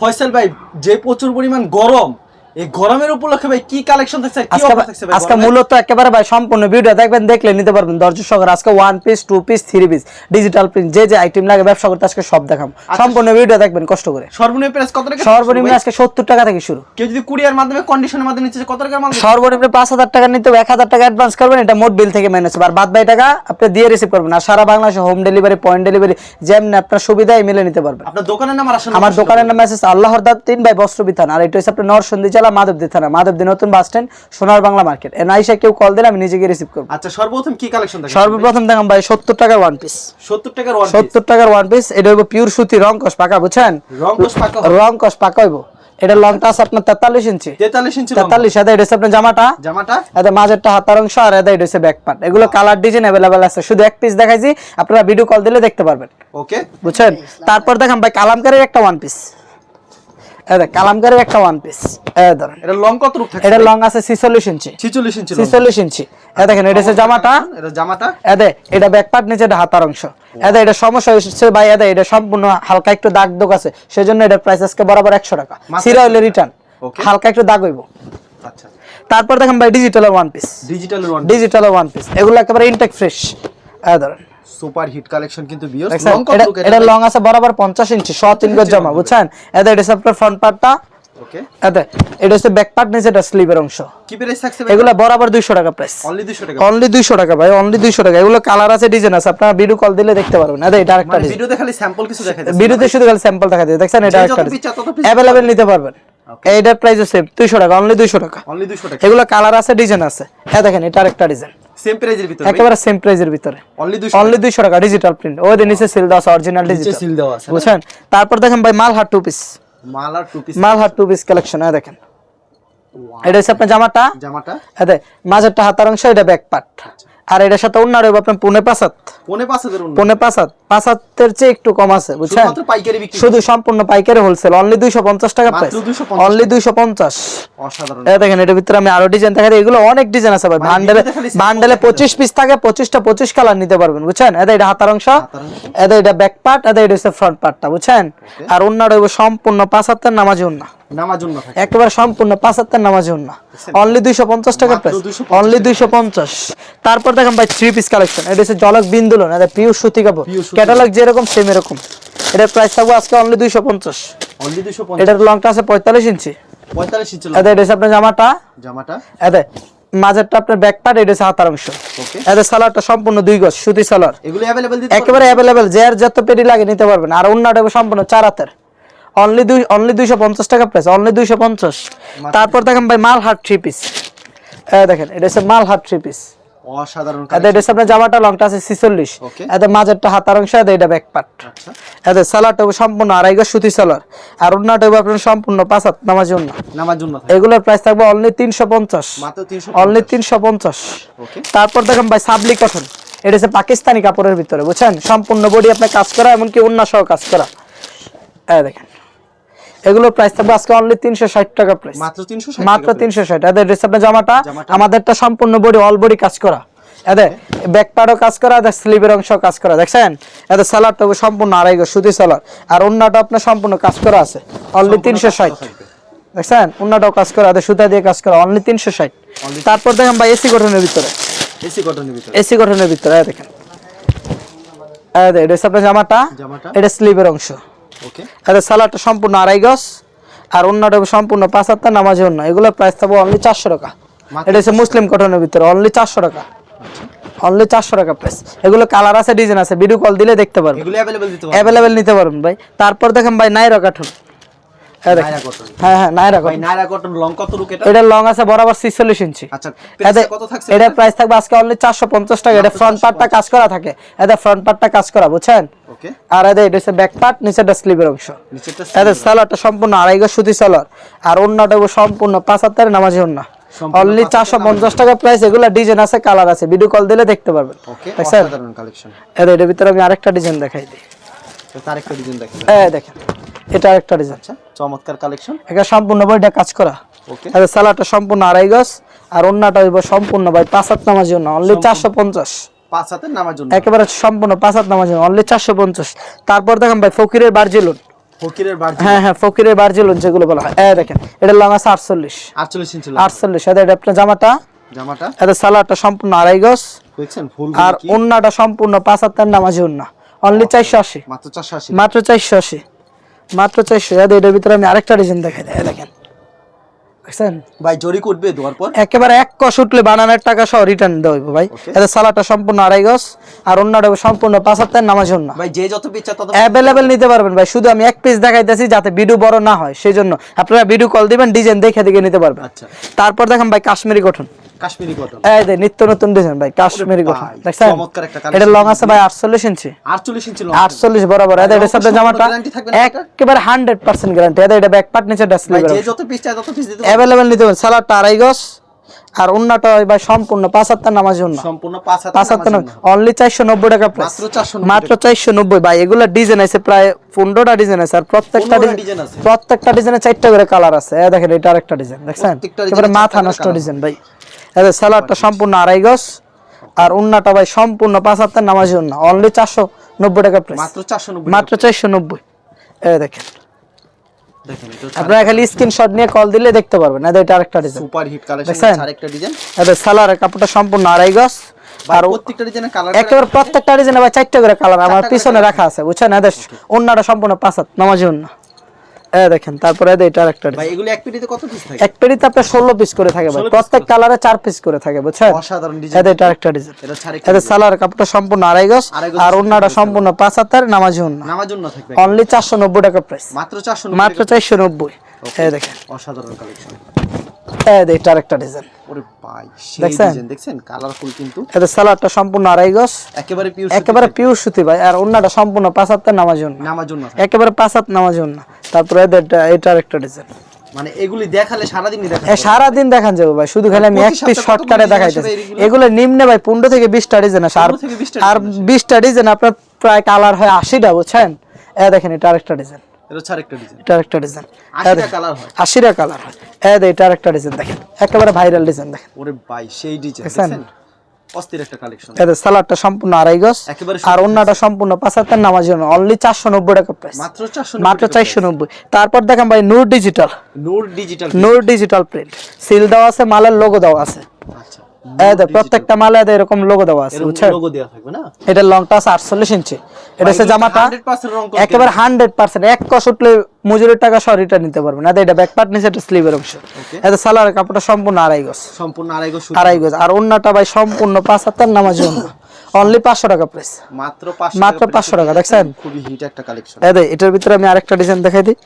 ফয়সাল ভাই যে প্রচুর পরিমাণ গরম এই গরমের উপলক্ষে ভাই কি কালেকশন থাকছে কি অফার থাকছে ভাই আজকে মূলত একেবারে ভাই সম্পূর্ণ ভিডিও দেখবেন দেখলে নিতে পারবেন। দর্শক সহকারে আজকে one piece two piece three piece digital print যে যে আইটেম লাগে ব্যবসা করতে আজকে সব দেখাম সম্পূর্ণ ভিডিও দেখবেন কষ্ট করে। সর্বনিম্ন প্রাইস কত টাকা সর্বনিম্ন আজকে সত্তর টাকা থেকে শুরু। কেউ যদি কুরিয়ার মাধ্যমে কন্ডিশনের মাধ্যমে নিচ্ছে কত মাল? সর্বনিম্ন পাঁচ হাজার টাকা নিতে হবে এক হাজার টাকা অ্যাডভান্স করবেন এটা মোট বিল থেকে হবে। আর বাদ বাই টাকা আপনি দিয়ে রিসিভ করবেন। আর সারা বাংলাদেশে হোম ডেলিভারি পয়েন্ট ডেলিভারি যেমনি আপনার সুবিধায় মিলে নিতে পারবেন। আপনার দোকানের নাম আর আমার দোকানের নাম আছে আল্লাহর দাদ তিন ভাই বস্ত্র বিধান। আর এটা হচ্ছে আপনার নরসন্দী জেলা মাধবদী থানা মাধবদী নতুন বাস স্ট্যান্ড সোনার বাংলা মার্কেট এন আইসা কেউ কল দিলে আমি নিজেকে রিসিভ করব। আচ্ছা সর্বপ্রথম কি কালেকশন সর্বপ্রথম দেখাম ভাই সত্তর টাকার ওয়ান পিস 70 টাকার ওয়ান সত্তর টাকার ওয়ান পিস এটা হইব পিওর সুতি রং কস পাকা বুঝছেন? রং কোষ পাকা রং কস পাকা হইব। এটা লংটা আছে আপনার তেতাল্লিশ ইঞ্চি। 43 ইঞ্চি। তেতাল্লিশ এটা এটা আপনার জামাটা। জামাটা? এতে মাঝেরটা হাতার অংশ আর এতে এটা হচ্ছে ব্যাক পার্ট এগুলো কালার ডিজাইন অ্যাভেলেবেল আছে। শুধু এক পিস দেখাইছি আপনারা ভিডিও কল দিলে দেখতে পারবেন। ওকে বুঝছেন? তারপর দেখাম ভাই কালামকারের একটা ওয়ান পিস কালামকারের একটা ওয়ান পিস ধরেন এটা লং কত রূপ থাকে এটা লং আছে ছিচল্লিশ ইঞ্চি। 46 ইঞ্চি লম্বা। ছিচল্লিশ ইঞ্চি। এ দেখেন এটা হচ্ছে জামাটা। এটা জামাটা। এদে এটা ব্যাক পার্ট নিচে এটা হাতার অংশ। এটা সমস্যা হচ্ছে ভাই এদে এটা সম্পূর্ণ হালকা একটু দাগ দোগ আছে। সেজন্য এটা প্রাইস আজকে বরাবর একশো টাকা। মাত্র সিরা হইলে রিটার্ন হালকা একটু দাগ হইব। আচ্ছা তারপর দেখেন ভাই ডিজিটাল ওয়ান পিস ডিজিটালের ওয়ান ডিজিটালের ওয়ান পিস এগুলো একেবারে ইনটেক ফ্রেশ এ ধরেন। সুপার হিট কালেকশন কিন্তু বিয়স। লং কত এটা- এটা লং আছে বরাবর পঞ্চাশ ইঞ্চি শ তিন গজ জমা বুঝছেন? এটা হচ্ছে আপনার ফ্রন্ট পার্টটা ওকে এদে এটা হচ্ছে ব্যাক পার্ট নিচে এটা স্লিভের অংশ। কি প্রাইস থাকছে এগুলো বরাবর দুইশো টাকা প্রাইস অনলি 200 টাকা। অনলি দুইশো টাকা ভাই অনলি দুইশো টাকা। এগুলো কালার আছে ডিজাইন আছে। আপনারা ভিডিও কল দিলে দেখতে পারবেন। এদে এটা আরেকটা মানে ডিজাইন ভিডিওতে খালি স্যাম্পল কিছু দেখা যাচ্ছে ভিডিওতে শুধু খালি স্যাম্পল দেখা দিয়ে দেখছেন এটা পিস অ্যাভেলেবেল নিতে পারবেন। এইটার প্রাইস সেম দুইশো টাকা অনলি দুইশো টাকা। অনলি 200 টাকা। এগুলো কালার আছে ডিজাইন আছে। হ্যাঁ দেখেন এটা আরেকটা ডিজাইন সেম প্রাইজের ভিতরে একেবারে সেম প্রাইজের ভিতরে। অনলি 200 অনলি দুইশো টাকা ডিজিটাল প্রিন্ট ওই দিন নিচে সিল দেওয়া আছে অরিজিনাল ডিজিটাল সিল দেওয়া আছে বুঝছেন? তারপর দেখেন ভাই মালহার টু পিস মাল আর two piece Malhar two piece collection হ্যাঁ দেখেন। এটা হচ্ছে আপনার জামাটা। জামাটা? এতে মাঝেরটা হাতার অংশ এটা ব্যাক পার্ট আর এটার সাথে অন্য রইব আপনার পুনে পাঁচাত। পনে পাঁচ হাজার উন্নত পুনে পাঁচাত। পাঁচাতের চেয়ে একটু কম আছে বুঝছেন? পাইকারি বিক্রি। শুধু সম্পূর্ণ পাইকারি হোলসেল অনলি দুইশো পঞ্চাশ টাকা প্রাইস অনলি দুইশো পঞ্চাশ অসাধারণ। এই দেখেন এটার ভিতরে আমি আরও ডিজাইন দেখাই। এগুলো অনেক ডিজাইন আছে ভাই। বান্ডেলে বান্ডেলে দেখা পঁচিশ পিস থাকে পঁচিশটা পঁচিশ কালার নিতে পারবেন বুঝছেন? এদের এটা হাতার অংশ এদের এটা ব্যাক পার্ট এদের এটা হচ্ছে ফ্রন্ট পার্টটা বুঝছেন? আর অন্য রইব সম্পূর্ণ পাঁচাতের পাঁচ হাতের নামাজি উন্না নামার জন্য থাকে একেবারে সম্পূর্ণ পাঁচ হাতের নামাজি উন্না অনলি দুইশো পঞ্চাশ টাকা মাত্র প্রাইস 250 অনলি দুইশো পঞ্চাশ তারপর দেখেন ভাই থ্রি পিস কালেকশন এটা হচ্ছে জলক বিন্দুলন এটা পিওর সুতি কাপড় Pure সুতি। ক্যাটালগ যেরকম সেম এরকম এটার প্রাইস থাকবে আজকে অনলি দুইশো পঞ্চাশ অনলি 250 এটার লংটা আছে পঁয়তাল্লিশ ইঞ্চি 45 ইঞ্চি এদের এটা হচ্ছে আপনার জামাটা জামাটা এদের মাঝেরটা আপনার ব্যাক পার্ট এটা হচ্ছে হাতার অংশ ওকে এদের সালোয়ারটা সম্পূর্ণ দুই গজ সুতি সালোয়ার এগুলো अवेलेबल দিতে একেবারে অ্যাভেলেবেল যে আর যত পেটি লাগে নিতে পারবেন আর অন্যটা হবে সম্পূর্ণ চার হাতের অনলি দুই অনলি দুইশো পঞ্চাশ টাকা প্রাইস অনলি দুইশো পঞ্চাশ। তারপর দেখেন ভাই মাল হাট থ্রি পিস দেখেন এটা হচ্ছে মাল হাট থ্রি পিস অসাধারণ এটা হচ্ছে আপনার জামাটা লংটা আছে ছিচল্লিশ। Okay. মাঝেরটা হাতার অংশ এদের এটা ব্যাক পার্ট আচ্ছা। এদের সম্পূর্ণ আড়াই গজ সুতি সালোয়ার আর অন্যটা আপনার সম্পূর্ণ পাঁচ হাত নামাজ অন্য নামার জন্য এগুলোর প্রাইস থাকবে অনলি তিনশো পঞ্চাশ। অনলি তিনশো পঞ্চাশ। তারপর দেখেন ভাই সাবলি এটা হচ্ছে পাকিস্তানি কাপড়ের ভিতরে বুঝছেন? সম্পূর্ণ বডি আপনার কাজ করা এমনকি অন্য সহ কাজ করা। এই দেখেন। এগুলোর প্রাইস থাকবে আজকে অনলি তিনশো ষাট টাকা প্রাইস মাত্র 360 মাত্র তিনশো ষাট। এদের ড্রেস আপনার জামাটা? আমাদেরটা সম্পূর্ণ বডি অল বডি কাজ করা। এদের ব্যাক পার্টও কাজ করা এদের স্লিভের অংশ কাজ করা। দেখছেন? এদের সালাডটা সম্পূর্ণ আড়াই সুতি সালাড আর অন্যটা আপনার সম্পূর্ণ কাজ করা আছে। অনলি তিনশো ষাট। দেখছেন? অন্যটাও কাজ করা এদের সুতা দিয়ে কাজ করা অনলি তিনশো ষাট। তারপর দেখেন ভাই এসি গঠনের ভিতরে। এসি কটনের ভিতরে। এসি গঠনের ভিতরে দেখেন। এটা আপনার জামাটা। জামাটা। এটা স্লিভের অংশ। এদের সালাডটা সম্পূর্ণ আড়াই গজ আর অন্যটা সম্পূর্ণ পাঁচ হাত্তা নামাজে অন্য। এগুলোর প্রাইস থাকব অনলি চারশো টাকা। এটা হচ্ছে মুসলিম কটনের ভিতরে অনলি চারশো টাকা। অনলি চারশো টাকা প্রাইস এগুলো কালার আছে ডিজাইন আছে ভিডিও কল দিলে দেখতে পারবেন। অ্যাভেলেবেল নিতে পারবেন ভাই। তারপর দেখেন ভাই নাইরা কাঠুন হ্যাঁ হ্যাঁ নাইরা ভাই কাঠুন কটন লং কত রুক এটা? লং আছে বরাবর ছিচল্লিশ ইঞ্চি। আচ্ছা প্রাইস কত থাকছে এটার প্রাইস থাকবে আজকে অনলি চারশো পঞ্চাশ টাকা। এটা ফ্রন্ট পার্টটা কাজ করা থাকে। ফ্রন্ট পার্টটা কাজ করা বুঝছেন? ওকে আর এটা হচ্ছে ব্যাক পার্ট নিচেটা স্লিভের অংশ। নিচেরটা এদের সালোয়ারটা সম্পূর্ণ আড়াই গজ সুতি সালোয়ার আর সম্পূর্ণ নামাজি অনলি পাঁচ চারশো পঞ্চাশ টাকা প্রাইস এগুলো ডিজাইন আছে কালার আছে। ভিডিও কল দিলে দেখতে পারবেন। ওকে অসাধারণ কালেকশন এদের এটার ভিতরে আমি আরেকটা ডিজাইন দেখাই দিই। তো ডিজাইন দেখেন এই দেখেন। এটা আরেকটা ডিজাইন আচ্ছা। চমৎকার কালেকশন। এটা সম্পূর্ণ বইটা কাজ করা। ওকে এদের সালোয়ারটা সম্পূর্ণ আড়াই গজ আর অন্যটা হইব সম্পূর্ণ ভাই পাঁচ হাত নামাজি অন্য অনলি চারশো পঞ্চাশ। পাঁচ হাতের নামার জন্য। একেবারে সম্পূর্ণ পাঁচ হাত নামাজি অনলি চারশো পঞ্চাশ। তারপর দেখেন ভাই ফকিরের বার্জিলুন ফকিরের বার্জি হ্যাঁ হ্যাঁ ফকিরের বার্জিলন যেগুলো বলা হয়। এই দেখেন এটা লং আছে আটচল্লিশ। 48 ইঞ্চি লং। আটচল্লিশ এটা এটা আপনার জামাটা। জামাটা। এটা সালোয়ারটা সম্পূর্ণ আড়াই গজ। দেখছেন ফুল আর ওন্নাটা সম্পূর্ণ পাঁচ হাত্তার নামাজি ওন্না অনলি চারশো আশি। মাত্র 480 মাত্র চারশো আশি। মাত্র চারশো। এটার ভিতরে আমি আরেকটা ডিজাইন দেখাই দেয় দেখেন। দেখছেন? ভাই জরি করবে দেওয়ার পর? একেবারে এক কষ উঠলে বানানোর টাকা সহ রিটার্ন ভাই। Okay. এটা সালাটা সম্পূর্ণ আড়াই গজ আর অন্যটা সম্পূর্ণ পাঁচ নামাজ ভাই যে যত পিচ্ছা তত অ্যাভেলেবেল নিতে পারবেন ভাই। শুধু আমি এক পিস দেখাইতেছি যাতে ভিডিও বড় না হয় সেই জন্য আপনারা ভিডিও কল দিবেন ডিজাইন দেখে দেখে নিতে পারবেন। আচ্ছা। তারপর দেখেন ভাই কাশ্মীরি গঠন কাশ্মীরি কটন। এই দে নিত্য নতুন ডিজাইন ভাই কাশ্মীরি গঠন দেখছেন? চমৎকার একটা এটা লং আছে ভাই আটচল্লিশ ইঞ্চি। 48 ইঞ্চি লং আটচল্লিশ বরাবর। এদের এটা সাথে জামাটা? একেবারে গ্যারান্টি এটা ব্যাক পার্ট নিচে ভাই যে যত পিস চায় তত পিস দিতে পারব। নিতে পারবেন সালাডটা আড়াই গজ। আর অন্যটা সম্পূর্ণ পাঁচ হাত্তার নামাজ জন্য সম্পূর্ণ পাঁচ হাত্তার অনলি চারশো নব্বই টাকা প্রাইস মাত্র চারশো নব্বই ভাই এগুলো ডিজাইন আছে প্রায় পনেরোটা ডিজাইন আছে। আর প্রত্যেকটা ডিজাইন প্রত্যেকটা ডিজাইনে চারটা করে কালার আছে। দেখেন এটা আরেকটা ডিজাইন দেখছেন? মাথা নষ্ট ডিজাইন ভাই। এদের সালাডটা সম্পূর্ণ আড়াই গজ। আর উন্নাটা ভাই সম্পূর্ণ পাঁচ হাত্তার নামাজি উন্না। অনলি চারশো নব্বই টাকা প্রাইস মাত্র 490 মাত্র চারশো নব্বই। এ দেখেন। আপনারা খালি স্ক্রিনশট নিয়ে কল দিলে দেখতে পারবেন। এদের এটা আরেকটা ডিজাইন সুপার হিট কালেকশন আরেকটা ডিজাইন কাপড়টা সম্পূর্ণ আড়াই গজ। আর প্রত্যেকটা কালার একেবারে প্রত্যেকটা ডিজাইনে ভাই চারটা করে কালার আমার পিছনে রাখা আছে বুঝছেন? এদের অন্যটা সম্পূর্ণ পাঁচাত নামাজি অন্য এ দেখেন তারপরে এটার এটা আরেকটা ভাই এগুলো এক পেটিতে কত পিস থাকে? এক পেটিতে আপনার ষোলো পিস করে থাকে ভাই। 16 প্রত্যেক কালারে চার পিস করে থাকে বুঝছেন? অসাধারণ ডিজাইন এটা আরেকটা ডিজাইন এটা সালোয়ার কাপড়টা সম্পূর্ণ আড়াই গজ আর অন্যটা সম্পূর্ণ। পাঁচ হাতার নামাজি অন্য নামার জন্য থাকবে। অনলি চারশো নব্বই টাকা প্রাইস মাত্র 490 মাত্র চারশো নব্বই। দেখেন। অসাধারণ কালেকশন এ দেখ এটা আরেকটা ডিজাইন ওরে ভাই সেই ডিজাইন দেখছেন? কালারফুল কিন্তু। এদের সালোয়ারটা সম্পূর্ণ আড়াই গজ। একেবারে পিওর একেবারে পিওর সুতি ভাই আর অন্যটা সম্পূর্ণ পাঁচ হাতের নামাজ অন্য নামার একেবারে পাঁচ হাত নামাজ অন্য তারপরে এটা- এটা আরেকটা ডিজাইন মানে এগুলি দেখালে সারা দিনই দেখা সারাদিন দেখান যাব ভাই শুধু খালি আমি এক প্রতি পিস শর্টকাটে দেখাইতেছি এগুলো নিম্নে ভাই পনেরো থেকে বিশটা ডিজাইন আছে। আর 15 থেকে 20টা আর বিশটা ডিজাইন আপনার প্রায় কালার হয় আশিটা বুঝছেন? এ দেখেন এটা আরেকটা ডিজাইন এটা ছাড় একটা ডিজাইন এটা আরেকটা ডিজাইন আশিটা কালার হয়। কালার হয়। এ এটা আরেকটা ডিজাইন দেখেন। একেবারে ভাইরাল ডিজাইন দেখেন। ওরে ভাই সেই ডিজাইন দেখছেন? দেখছেন? অস্থির একটা কালেকশন এদের সালাডটা সম্পূর্ণ আড়াই গজ আর অন্যটা সম্পূর্ণ পাঁচ হাতের নামাজ জন্য অনলি চারশো নব্বই টাকা প্রাইস মাত্র 490 মাত্র চারশো নব্বই। তারপর দেখেন ভাই Noor digital Noor digital Noor digital print seal দেওয়া আছে মালের লোগো দেওয়া আছে। আচ্ছা। প্রত্যেকটা মালে এরকম লোগো দেওয়া আছে বুঝছেন? লোগো দেওয়া থাকবে না? এটার লংটা আছে ইঞ্চি এটা হচ্ছে জামাটা 100% রং একেবারে হান্ড্রেড পার্সেন্ট এক কষ উঠলে মজুরির টাকা সহ রিটার্ন নিতে পারবেন না। এটা ব্যাক পার্ট নিচে এটা স্লিভের অংশ। এটা সালোয়ারের কাপড়টা সম্পূর্ণ আড়াই গজ। সম্পূর্ণ আড়াই গজ আড়াই গজ। আর অন্যটা ভাই সম্পূর্ণ পাঁচ হাতের নামাজ জন্য অনলি পাঁচশো টাকা প্রাইস মাত্র 500 মাত্র 500 টাকা, দেখছেন? খুবই হিট একটা কালেকশন এই এটার ভিতরে আমি আরেকটা ডিজাইন দেখাই দিই।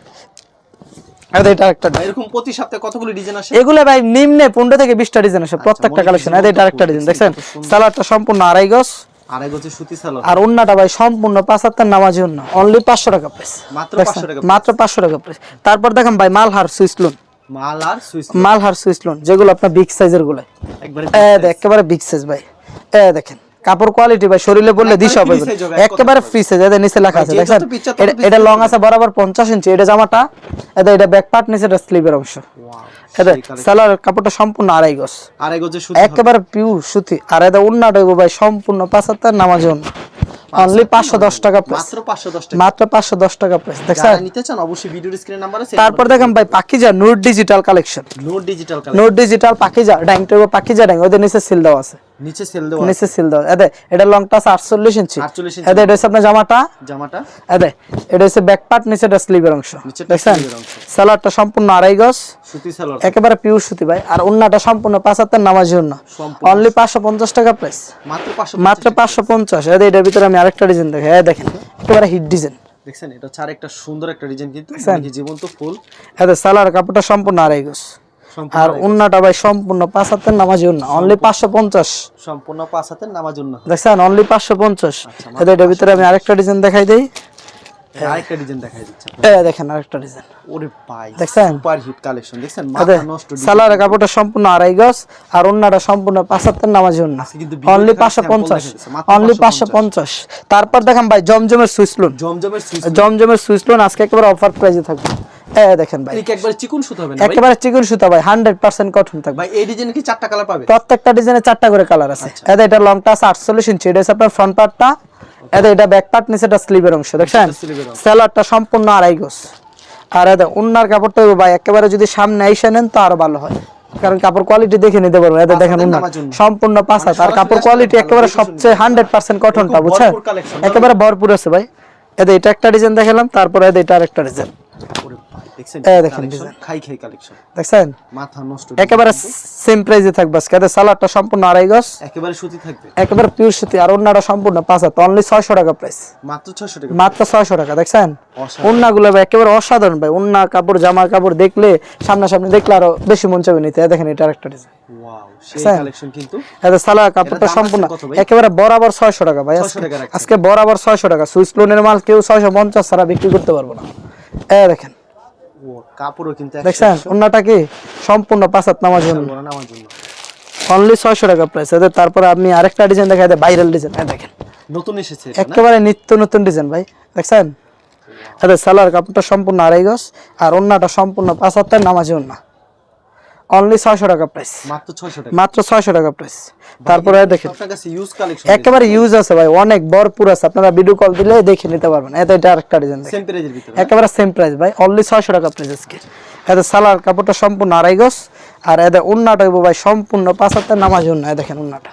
এটা আরেকটা এরকম প্রতি সপ্তাহে কতগুলো ডিজাইন আসে? এগুলো ভাই নিম্নে পনেরো থেকে বিশটা ডিজাইন আছে প্রত্যেকটা কালেকশন এটা ডিজাইন দেখছেন? সালোয়ারটা সম্পূর্ণ আড়াই গজ। আড়াই গজের সুতি সালোয়ার আর ভাই সম্পূর্ণ পাঁচ হাত্তার নামাজ অন্য অনলি পাঁচশো টাকা প্রাইস মাত্র 500 টাকা মাত্র পাঁচশো টাকা প্রাইস তারপর দেখেন ভাই মালহার সুইস লোন মাল আর সুইস মালহার সুইস লোন যেগুলো আপনার বিগ সাইজেরগুলো। একবারে একেবারে বিগ সাইজ ভাই। এ দেখেন। কাপড় কোয়ালিটি ভাই শরীরে বললে দিশ হবে একেবারে ফ্রি সাইজ এদের নিচে লেখা আছে তত এটা- লং আছে বরাবর পঞ্চাশ ইঞ্চি এটা জামাটা এটা এটা ব্যাক পার্ট নিচে এটা স্লিভের অংশ। ওয়াও এটা সালোয়ার কাপড়টা সম্পূর্ণ আড়াই গজ। আড়াই গজের সুতি একেবারে পিওর সুতি। আর এটা উন্নাটা ভাই সম্পূর্ণ পাঁচ হাজার নামাজ অনলি পাঁচশো দশ টাকা প্রাইস মাত্র 510 টাকা। মাত্র পাঁচশো দশ টাকা প্রাইস দেখছেন? নিতে চান অবশ্যই ভিডিওর স্ক্রিনে নাম্বার আছে তারপর দেখেন ভাই Pakiza note digital collection note digital colour Noor digital Pakiza dyeing table Pakiza dyeing ওদের নিচে সিল দেওয়া আছে। নিচে সেল দেওয়া নিচে সিল দেওয়া এটা লংটা আছে আটচল্লিশ ইঞ্চি 48 ইঞ্চি এটা হচ্ছে আপনার জামাটা। জামাটা। এদের এটা হচ্ছে ব্যাক পার্ট নিচে এটা স্লিভের অংশ। দেখছেন। সালোয়ারটা সম্পূর্ণ আড়াই গজ। সুতি সালোয়ার। একেবারে পিওর সুতি ভাই। আর অন্যটা সম্পূর্ণ পাঁচ হাতের নামাজ জন্য অনলি পাঁচশো পঞ্চাশ টাকা প্রাইস মাত্র 500 মাত্র পাঁচশো পঞ্চাশ। এদের এটার ভিতরে আমি আরেকটা ডিজাইন দেখে। এই দেখেন একেবারে হিট ডিজাইন দেখছেন? এটা ছাড় একটা সুন্দর একটা ডিজাইন কিন্তু। জীবন্ত ফুল। এদের সালোয়ার কাপড়টা সম্পূর্ণ আড়াই গজ। আর অন্যটা ভাই সম্পূর্ণ পাঁচ হাতের নামাজ জন্য অনলি পাঁচশো পঞ্চাশ। সম্পূর্ণ পাঁচ হাতের নামার জন্য দেখছেন অনলি পাঁচশো পঞ্চাশ। আচ্ছা, এটার ভিতরে আমি আরেকটা ডিজাইন দেখাই দিই। আরেকটা ডিজাইন দেখাই দিচ্ছে এ দেখেন আরেকটা ডিজাইন ওরে ভাই দেখছেন? সুপার হিট কালেকশন দেখছেন? মাথা নষ্ট design। কাপড়টা সম্পূর্ণ আড়াই গজ আর অন্যটা সম্পূর্ণ পাঁচ হাতের নামাজ জন্য কিন্তু ভিডিওতে অনলি খালি পাঁচশো sample পঞ্চাশ দেখা যাচ্ছে, মাত্র অনলি 550 তারপর দেখেন ভাই জমজমের সুইচ লোন জমজমের সুইচ আজকে একেবারে অফার প্রাইসে থাকবে। দেখেন ভাই। এদিকে একবার চিকুন হবে একেবারে চিকন সুতা ভাই হান্ড্রেড পার্সেন্ট কটন থাকবে। ভাই এই ডিজাইনে কি চারটা কালার পাবে? প্রত্যেকটা ডিজাইনে চারটা করে কালার আছে। আচ্ছা। এটা লংটা আছে আটচল্লিশ ইঞ্চি এটা হচ্ছে আপনার ফ্রন্ট পার্টটা এদের এটা ব্যাক পার্ট নিচে এটা স্লিভের অংশ দেখছেন? সেলারটা সম্পূর্ণ আড়াই গোস আর এদের উন্নার কাপড়টা ভাই একেবারে যদি সামনে আইসে নেন তো আরও ভালো হয়। কারণ কাপড় কোয়ালিটি দেখে নিতে পারবেন। এদের দেখেন। সম্পূর্ণ পাঁচ হাত আর কাপড় কোয়ালিটি একেবারে সবচেয়ে হান্ড্রেড পার্সেন্ট কটনটা বুঝছেন? একেবারে ভরপুর আছে ভাই। এদের এটা একটা ডিজাইন দেখালাম তারপরে এদের এটা আরেকটা ডিজাইন দেখছেন? এই দেখেন collection? design। খাই খাই কালেকশন। দেখছেন? মাথা নষ্ট একেবারে সেম প্রাইসে থাকবে আজকে। এদের সালাডটা সম্পূর্ণ আড়াই গজ। একেবারে সুতি থাকবে। একেবারে পিওর সুতি আর অন্যটা সম্পূর্ণ পাঁচ হাত। অনলি ছয়শো টাকা প্রাইস মাত্র ছশো টাকা। মাত্র ছয়শো টাকা দেখছেন? অসাধারণ। ওন্নাগুলো ভাই একেবারে অসাধারণ ভাই। ওন্না কাপড় জামা কাপড় দেখলে সামনাসামনি দেখলে আরও বেশি মন চাবে নিতে। দেখেন এটা আরেকটা ডিজাইন? একেবারে বরাবর ছয়শো টাকা ভাই। আজকে আজকে বরাবর ছয়শো টাকা। সুইস লোনের মাল কেউ ছয়শো পঞ্চাশ ছাড়া বিক্রি করতে পারব না। এ দেখেন। কাপড়ও কিন্তু দেখছেন? কি? সম্পূর্ণ পাঁচাত নামার জন্য। নামার জন্য। অনলি ছয়শো টাকা প্রাইস এদের তারপরে আপনি আরেকটা ডিজাইন দেখা দেয় ভাইরাল ডিজাইন দেখেন। নতুন এসেছে একেবারে নিত্য নতুন ডিজাইন ভাই। দেখছেন? এদের সালার কাপড়টা সম্পূর্ণ আড়াই গজ আর অন্যটা সম্পূর্ণ পাঁচ হাত্তার নামাজি অন্য অনলি ছয়শো টাকা প্রাইস মাত্র ছয়শো টাকা। মাত্র ছয়শো টাকা প্রাইস তারপরে দেখেন আপনার কাছে ইউজ কালেকশন একেবারে ইউজ আছে ভাই অনেক ভরপুর আছে। আপনারা ভিডিও কল দিলে দেখে নিতে পারবেন। এটা এটা আরেকটা ডিজাইন সেম প্রাইজের ভিতরে একেবারে সেম প্রাইস ভাই অনলি ছয়শো টাকা প্রাইস আজকে। এদের সালার কাপড়টা সম্পূর্ণ আড়াই গজ আর এদের উন্নাটা ভাই সম্পূর্ণ পাঁচ হাজার নামাজ উন্নয় দেখেন উন্নাটা।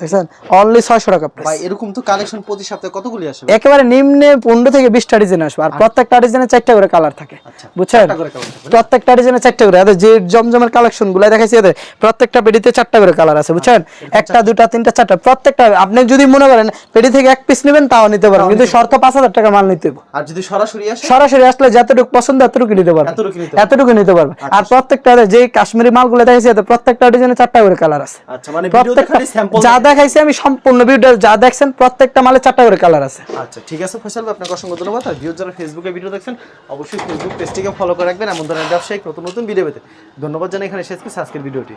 দেখছেন? অনলি ছয়শো টাকা প্রাইস ভাই এরকম তো কালেকশন প্রতি সপ্তাহে কতগুলি আসে একেবারে নিম্নে পনেরো থেকে বিশটা ডিজাইন আসবে। আর প্রত্যেকটা ডিজাইনে চারটা করে কালার থাকে। আচ্ছা, বুঝছেন? প্রত্যেকটা ডিজাইনে চারটা করে। এদের যে জমজমের কালেকশনগুলো দেখাইছি এদের প্রত্যেকটা পেডিতে চারটা করে কালার আছে বুঝছেন? একটা দুটা তিনটা চারটা প্রত্যেকটা আপনি যদি মনে করেন পেডি থেকে এক পিস নেবেন তাও নিতে পারেন কিন্তু শর্ত পাঁচ হাজার টাকা মাল নিতে হবে। আর যদি সরাসরি আসে? সরাসরি আসলে যতটুকু পছন্দ এতটুকু নিতে পারবেন। এতটুকু নিতে পারবেন। আর প্রত্যেকটা যে কাশ্মীরি মালগুলো দেখাইছি এদের প্রত্যেকটা ডিজাইনে চারটা করে কালার আছে। আচ্ছা মানে ভিডিওতে খালি স্যাম্পল দেখাইছি আমি সম্পূর্ণ ভিডিও যা দেখছেন, প্রত্যেকটা মালে চারটা করে কালার আছে। আচ্ছা ঠিক আছে ফয়সাল ভাই, আপনাকে অসংখ্য ধন্যবাদ। আর ভিউ যারা ফেসবুকে ভিডিও দেখছেন, অবশ্যই ফেসবুক পেজটিকে ফলো করে রাখবেন। এমন ধরনের ব্যবসায়িক নতুন নতুন ভিডিও পেতে। ধন্যবাদ জানাই এখানে শেষ করছি আজকের ভিডিওটি